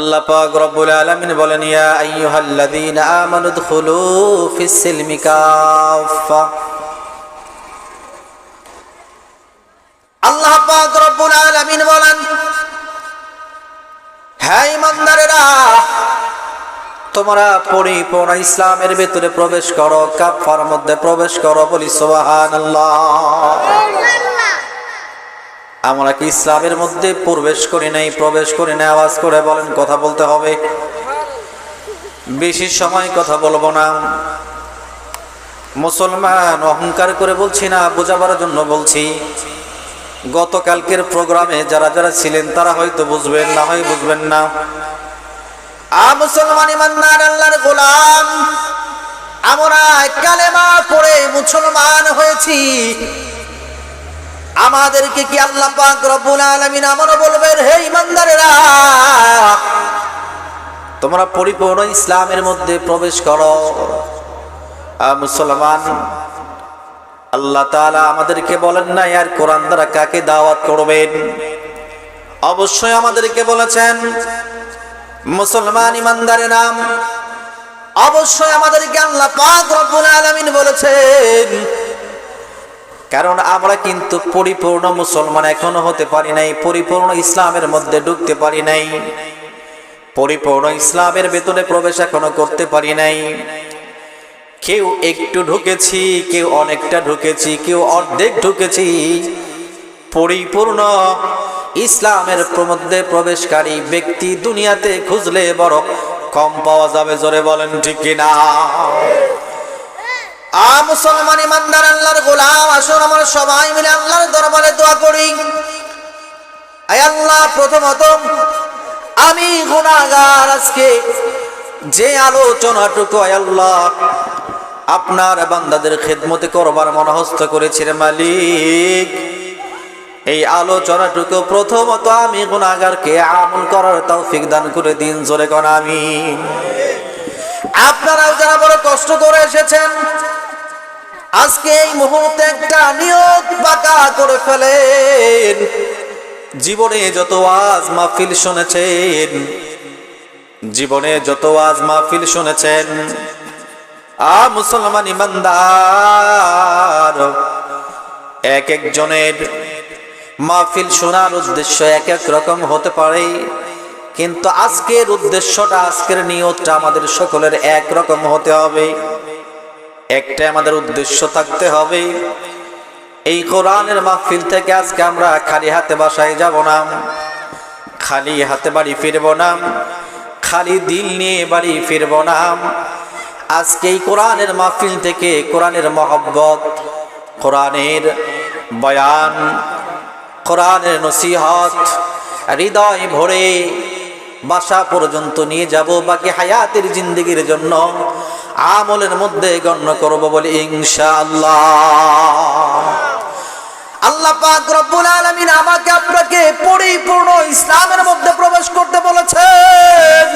আল্লাহ পাক রব্বুল আলামিন বলেন, ইয়া আইয়ুহাল্লাযীনা আমানু ফিস সিলমি কাফা আল্লাহ পাক রব্বুল আলামিন বলেন ইমানদারেরা, তোমরা পরিপূর্ণ ইসলামের ভিতরে প্রবেশ করো কাফার মধ্যে প্রবেশ করো বলি সুবহানাল্লাহ। আমরা কি ইসলামের মধ্যে প্রবেশ করি নাই, প্রবেশ করি নাই, আওয়াজ করে বলেন, কথা বলতে হবে। বেশি সময় কথা বলব না। মুসলমান অহংকার করে বলছি না, বোঝাবার জন্য বলছি। গতকালকের প্রোগ্রামে যারা যারা ছিলেন, তারা হয়তো বুঝবেন, না হয় বুঝবেন না। আ মুসলমান ইমানদার, আল্লাহর গোলাম। আমরা কালেমা পড়ে মুসলমান হয়েছি। আমাদেরকে কি আল্লাহ পাক রব্বুল আলামিন আমারও বলবেন, হে ইমানদারেরা তোমরা পরিপূর্ণ ইসলামের মধ্যে প্রবেশ করো। মুসলমান, আল্লাহ তাআলা আমাদেরকে বলেন না আর কোরআন দ্বারা কাকে দাওয়াত করবেন? অবশ্যই আমাদেরকে বলেছেন, মুসলমান ইমানদারের নাম, অবশ্যই আমাদেরকে আল্লাহ পাক রব্বুল আলামিন বলেছেন কারণ আমরা কিন্তু পরিপূর্ণ মুসলমান এখনও হতে পারি নাই, পরিপূর্ণ ইসলামের মধ্যে ঢুকতে পারি নাই। পরিপূর্ণ ইসলামের ভেতরে প্রবেশ এখনও করতে পারি নাই। কেউ একটু ঢুকেছি, কেউ অনেকটা ঢুকেছি, কেউ অর্ধেক ঢুকেছি। পরিপূর্ণ ইসলামের মধ্যে প্রবেশকারী ব্যক্তি দুনিয়াতে খুঁজলে বড় কম পাওয়া যাবে, জোরে বলেন ঠিক কিনা? আ মুসলমান ইমানদার আল্লাহর গোলাম, আসুন আমরা সবাই মিলে আল্লাহর দরবারে দোয়া করি। আয় আল্লাহ, প্রথমত আমি গুনাহগার আজকে যে আলোচনাটুকু, আয় আল্লাহ, আপনার বান্দাদের খেদমতে করবার মনহস্ত করেছে রে মালিক। এই আলোচনাটুকু প্রথমত আমি গুনাহগারকে আমল করার তৌফিক দান করে দিন, জোরে কোন আমি আপনারাও যারা বড় কষ্ট করে এসেছেন, আজকে এই মুহূর্তে একটা নিয়োগ পাকা করে ফেলেন। জীবনে যত আজ মাহফিল শুনেছেন, জীবনে যত আজ মাহফিল শুনেছেন, আ মুসলমান ইমানদার, এক একজনের মাহফিল শোনার উদ্দেশ্য এক এক রকম হতে পারে। কিন্তু আজকের উদ্দেশ্যটা, আজকের নিয়তটা আমাদের সকলের এক রকম হতে হবে। একটা আমাদের উদ্দেশ্য থাকতে হবে। এই কোরআনের মাহফিল থেকে আজকে আমরা খালি হাতে বাসায় যাব না। খালি হাতে বাড়ি ফিরব না। খালি দিল নিয়ে বাড়ি ফিরব না। আজকে এই কোরআনের মাহফিল থেকে কোরআনের মহব্বত, কোরআনের বয়ান, কোরআনের নসিহত, হৃদয় ভরে বাসা পর্যন্ত নিয়ে যাব, বাকি হায়াতের জিন্দগির জন্য আমলের মধ্যে গণ্য করব বলে ইনশাআল্লাহ। আল্লাহ পাক রব্বুল আলামিন আমাকে আপনাকে পরিপূর্ণ ইসলামের মধ্যে প্রবেশ করতে বলেছেন।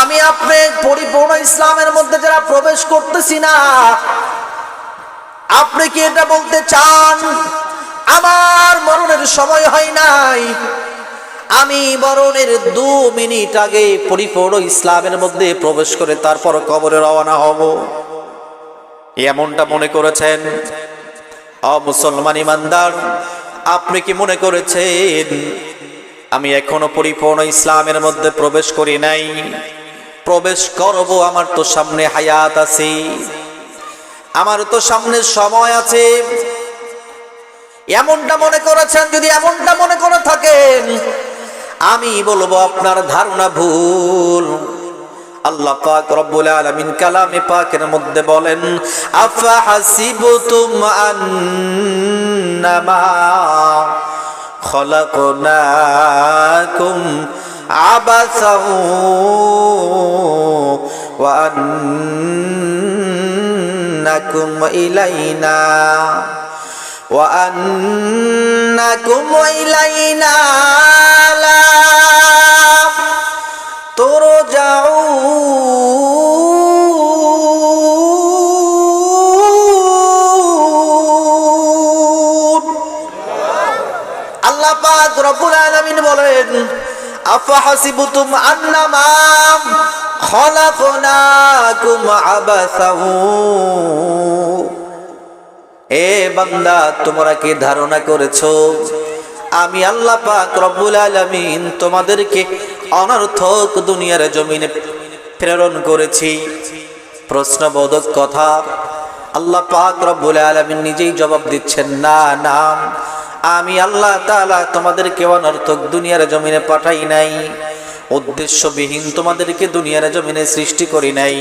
আমি আপনি পরিপূর্ণ ইসলামের মধ্যে যারা প্রবেশ করতেছি না, আপনি কি এটা বলতে চান? আমার মরণের সময় হয় নাই। আমি মরণের দু মিনিট আগে পরিপূর্ণ ইসলামের মধ্যে প্রবেশ করে তারপর কবরে রওনা হব। এমনটা মনে করেছেন? অ মুসলমান ইমানদার, আপনি কি মনে করেছেন? আমি এখনও পরিপূর্ণ ইসলামের মধ্যে প্রবেশ করি নাই। প্রবেশ করব, আমার তো সামনে হায়াত আছে। আমার তো সামনে সময় আছে। এমনটা মনে করেছেন? যদি এমনটা মনে করে থাকেন আমি বলব আপনার ধারণা ভুল। আল্লাহ পাক রব্বুল আলামিন কালামে পাকের মধ্যে বলেন আফা হাসিবতুম আন্নামা খলাকনাকুম আবাসাউ ওয়া আন্নাকুম ইলাইনা। وأنكم إلينا لا ترجعون আল্লাহ পাক রব্বুল আলামিন বলেন আফাহাসিবুতুম আন্নামা খলাকনাকুম আবাসাহু এ বান্দা, তোমরা কি ধারণা করেছ? আমি আল্লাহ পাক রব্বুল আলামিন তোমাদেরকে অনর্থক দুনিয়ার জমিনে প্রেরণ করেছি। প্রশ্নবোধক কথা, আল্লাহ পাক রব্বুল আলামিন নিজেই জবাব দিচ্ছেন, না না, আমি আল্লাহ তাআলা তোমাদেরকে অনর্থক দুনিয়ার জমিনে পাঠাই নাই। উদ্দেশ্যবিহীন তোমাদেরকে দুনিয়ার জমিনে সৃষ্টি করি নাই।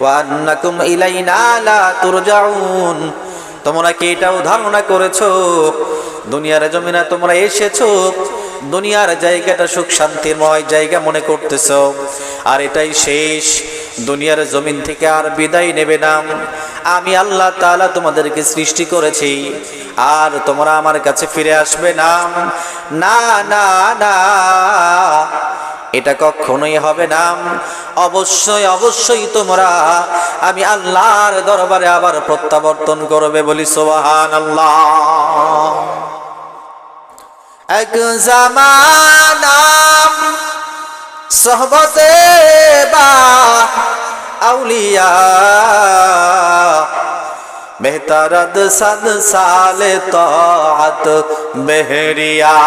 ওয়ান্নাকুম ইলাইনা লা তুরজাউন। তোমরা কি এটাও ধারণা করেছ? দুনিয়ার জমিনে তোমরা এসেছ, দুনিয়ার জায়গাটা সুখ শান্তিময় জায়গা মনে করতেছ। আর এটাই শেষ, দুনিয়ার জমিন থেকে আর বিদায় নেবে না। আমি আল্লাহ তাআলা তোমাদেরকে সৃষ্টি করেছি, আর তোমরা আমার কাছে ফিরে আসবে না। না না না। এটা কখনোই হবে না। অবশ্যই অবশ্যই তোমরা আমি আল্লাহর দরবারে আবার প্রত্যাবর্তন করবে বলি সোহান আল্লাহ এক জামানাম সহবতে বা আউলিয়া বেহতারদ সদ সালে তাত বেহরিয়া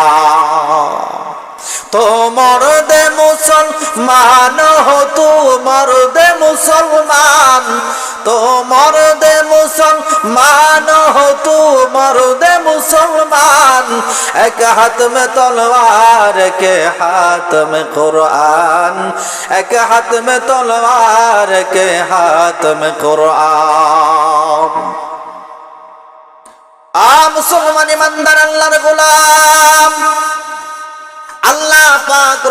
তোমার দে মুসলমান হো তোমার দে মুসলমান তোমার দে মুসলমান হো তোমার দে মুসলমান কোরআন এক হাত মে তলোয়ার, কে হাত মে কোরআন? এক হাত মে তলোয়ার, কে হাত মে কোরআন? আম সুমনি ইমানদার, আল্লাহর গোলাম। আল্লাহ পাক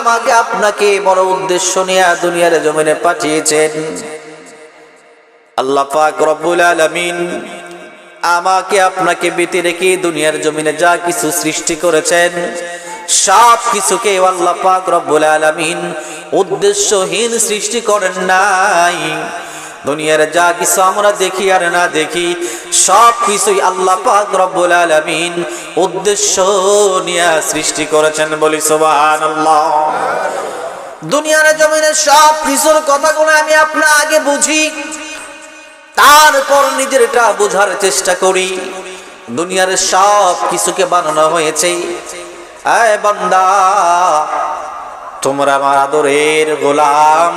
আমাকে আপনাকে বড় উদ্দেশ্য নিয়ে দুনিয়ার জমিনে পাঠিয়েছেন। আল্লাহ পাক রব্বুল আলামিন আমাকে আপনাকে বেঁধে রেখে দুনিয়ার জমিনে যা কিছু সৃষ্টি করেছেন, সব কিছুকে আল্লাহ পাক রব্বুল আলামিন উদ্দেশ্যহীন সৃষ্টি করেন নাই। দুনিয়ার যা কিছু আমরা দেখি আর না দেখি, সব কিছুই আল্লাহ পাক রব্বুল আলামিন উদ্দেশ্য নিয়ে সৃষ্টি করেছেন বলি সুবহানাল্লাহ। দুনিয়ার জমিনে সব কিছুর কথাগুলো আমি আপনার আগে বুঝি। তারপর নিজেরটা বোঝার চেষ্টা করি। দুনিয়ার সব কিছুকে বানানো হয়েছে। তোমরা আমার আদরের গোলাম।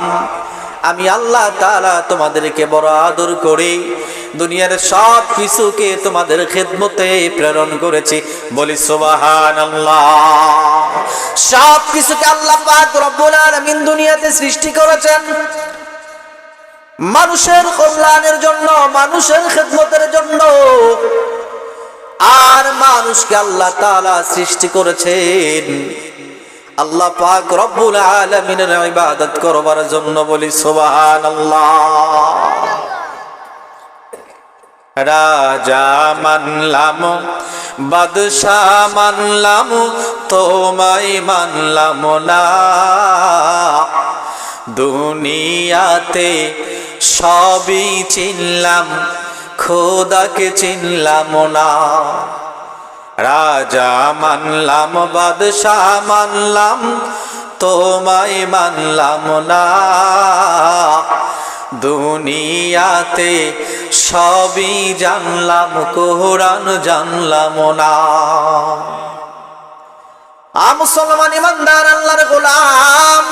আমি আল্লাহ তাআলা তোমাদেরকে বড় আদর করি। দুনিয়ার সব কিছুকে তোমাদের খেদমতে প্রেরণ করেছি। বলি সুবাহান সব কিছুকে আল্লাহ পাক রব্বুল দুনিয়াতে সৃষ্টি করেছেন। মানুষের কল্যাণের জন্য, মানুষের খেদমতের জন্য। আর মানুষকে আল্লাহ তাআলা সৃষ্টি করেছেন। আল্লাহ পাক রব্বুল আলামিনের ইবাদত করবার জন্য বলি, সুবহানাল্লাহ। রাজা মানলাম, বাদশাহ মানলাম, তোমায় মানলাম না। দুনিয়াতে সবই চিনলাম, খোদাকে চিনলাম না। রাজা মানলাম, বাদশাহ মানলাম, তোমায় মানলাম না। দুনিয়াতে সবই জানলাম, কোরআন জানলাম না। আ মুসলমান ইমানদার, আল্লাহর গোলাম।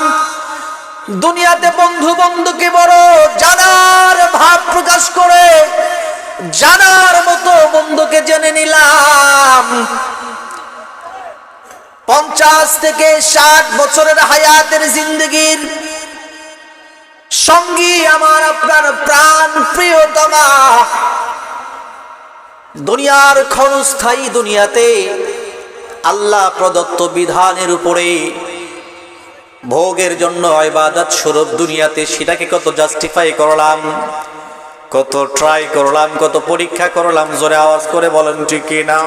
দুনিয়াতে বন্ধু বন্ধুকে বড় জানার ভাব প্রকাশ করে, জানার মতো বন্ধুকে জেনে নিলাম। পঞ্চাশ থেকে ষাট বছরের হায়াতের জিন্দগির সঙ্গী আমার আপনার প্রাণ প্রিয়তমা। দুনিয়ার ক্ষণস্থায়ী দুনিয়াতে আল্লাহ প্রদত্ত বিধানের উপরে ভোগের জন্য ইবাদত স্বরূপ দুনিয়াতে সেটাকে কত জাস্টিফাই করলাম, কত ট্রাই করলাম, কত পরীক্ষা করলাম, জোরে আওয়াজ করে বলেন, ঠিক না?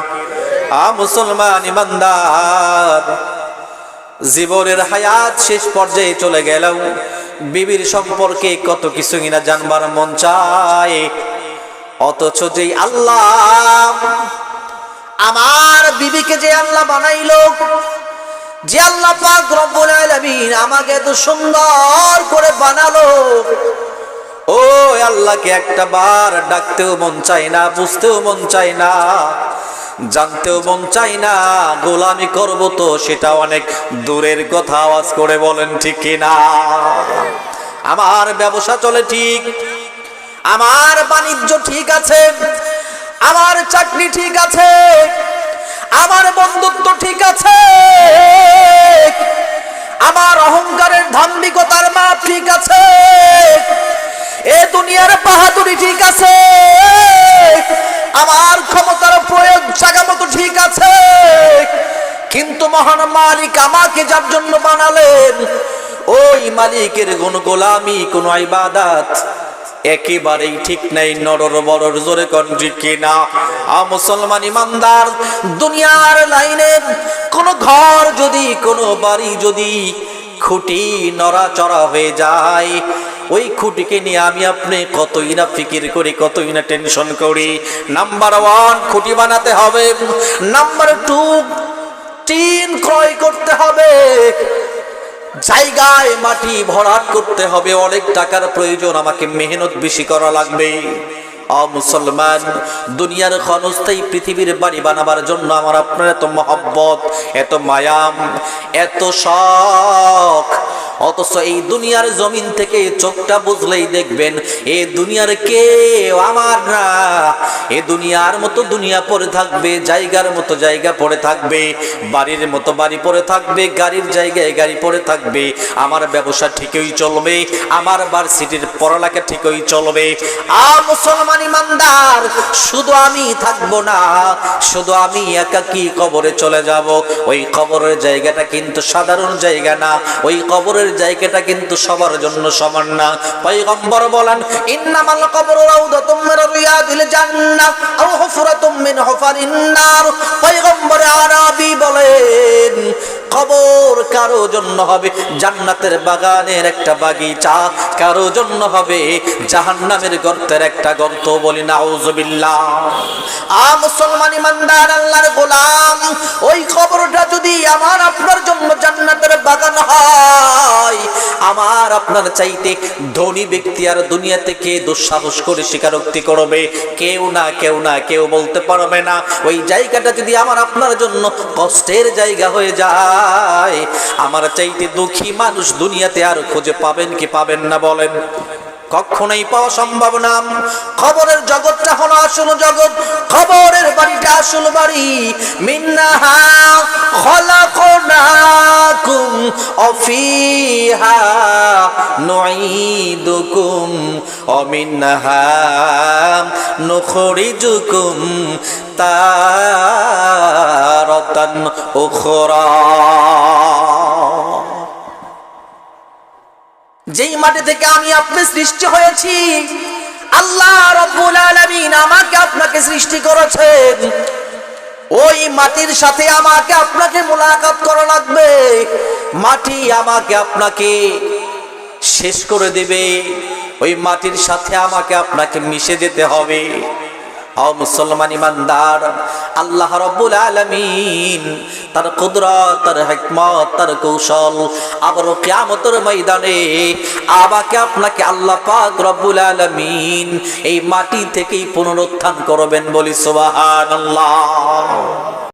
আ মুসলমান ইমানদার, জীবনের হায়াত শেষ পর্যায়ে চলে গেল বিবির সম্পর্কে কত কিছু কিনা জানবার মন চায়। অথচ যে আল্লাহ, আমার বিবিকে যে আল্লাহ বানাইলো যে আল্লাহ পাক রব্বুল আলামিন আমাকে এত সুন্দর করে বানালো। ও আল্লাহকে একটা বার ডাকতেও মন চায় না, বুঝতেও মন চায় না, জানতেও মন চায় না, গোলামি করব তো সেটা অনেক দূরের কথা, আওয়াজ করে বলেন ঠিক না? আমার ব্যবসা চলে ঠিক, আমার বাণিজ্য ঠিক আছে, আমার চাকরি ঠিক আছে, আমার বন্ধুত্ব ঠিক আছে। ধাম্বিকতার মাপ ঠিক আছে। এ দুনিয়ার বাহাদুরি ঠিক আছে। আমার ক্ষমতার প্রয়োগ জায়গা মতো ঠিক আছে। কিন্তু মহান মালিক আমাকে যার জন্য বানালেন, ওই মালিকের কোন গোলামি, কোন ইবাদাত একেবারেই ঠিক নাই। নরর বরর জোরে কন কিনা? আ মুসলমান ইমানদার, দুনিয়ার লাইনে কোন ঘর যদি, কোন বাড়ি যদি খুঁটি নড়াচড়া হয়ে যায়। ওই খুঁটিকে নিয়ে আমি আপনি কতই না ফিকির করি, কতই না টেনশন করি। নাম্বার ওয়ান, খুঁটি বানাতে হবে। নাম্বার টু, টিন ক্রয় করতে হবে। জায়গায় মাটি ভরাট করতে হবে। অনেক টাকার প্রয়োজন, আমাকে মেহনত বেশি করা লাগবে। মুসলমান, দুনিয়ার ক্ষণস্থায়ী পৃথিবীর বাড়ি বানাবার জন্য আমার আপনার এত মহব্বত, এত মায়াম, এত শখ। অথচ এই দুনিয়ার জমিন থেকে চোখটা বুঝলেই দেখবেন, এ দুনিয়ার কে আমার না। এ দুনিয়ার মতো দুনিয়া পড়ে থাকবে, জায়গার মতো জায়গা পড়ে থাকবে, বাড়ির মতো বাড়ি পড়ে থাকবে, গাড়ির জায়গায় গাড়ি পড়ে থাকবে। আমার ব্যবসা ঠিকই চলবে, আমার ভার্সিটির পড়ালেখা ঠিকই চলবে। আ মুসলমান ইমানদার, শুধু আমি থাকব না, শুধু আমি একাকি কবরে চলে যাব? ওই কবরের জায়গাটা কিন্তু সাধারণ জায়গা না, ওই কবরের জায়গাটা কিন্তু সবার জন্য সমান না। পয়গম্বর বলেন, ইন্নামাল কবর রাউদাতুম মির রিয়াদিল জান্নাহ, আও হুফরাতুম মিন হুফারিন নার পয়গম্বর কারও জন্য হবে জান্নাতের বাগানের একটা বাগিচা, কারও জন্য হবে জাহান্নামের গর্তের একটা গর্ত বলি নাউজুবিল্লাহ। আ মুসলমান ইমানদার, আল্লাহর গোলাম, ওই কবরটা যদি আমার আপনার জন্য জান্নাতের বাগান হয়, আমার আপনার চাইতে ধনী ব্যক্তি আর দুনিয়া থেকে দুঃসাহস করে স্বীকারোক্তি করবে। কেউ না কেউ না, কেউ বলতে পারবে না। ওই জায়গাটা যদি আমার আপনার জন্য কষ্টের জায়গা হয়ে যায় আমার চাইতে দুঃখী মানুষ দুনিয়াতে আর খুঁজে পাবেন কি পাবেন না বলেন। কখনোই পাওয়া সম্ভব না। খবরের জগৎটা হলো আসল জগৎ, খবরের বাড়িটা আসল বাড়ি। মিন্নাহা খলাকনাকুম অফিহা নুঈদুকুম অমিনহা নুখরিজুকুম তারাতান উখরা। যেই মাটি থেকে আমি আপনি সৃষ্টি হয়েছি, আল্লাহ রব্বুল আলামিন আমাকে আপনাকে সৃষ্টি করেছেন। ওই মাটির সাথে আমাকে আপনাকে মোলাকাত করা লাগবে। মাটি আমাকে আপনাকে শেষ করে দেবে। ওই মাটির সাথে আমাকে আপনাকে মিশে যেতে হবে। ও মুসলমান ইমানদার, আল্লাহ রব্বুল আলামিন তার কুদরত, তার হেকমত, তার কৌশল আবার কিয়ামতের ময়দানে আবাকে আপনাকে আল্লাহ পাক রব্বুল আলামিন এই মাটি থেকেই পুনরুত্থান করবেন বলি সুবহানাল্লাহ।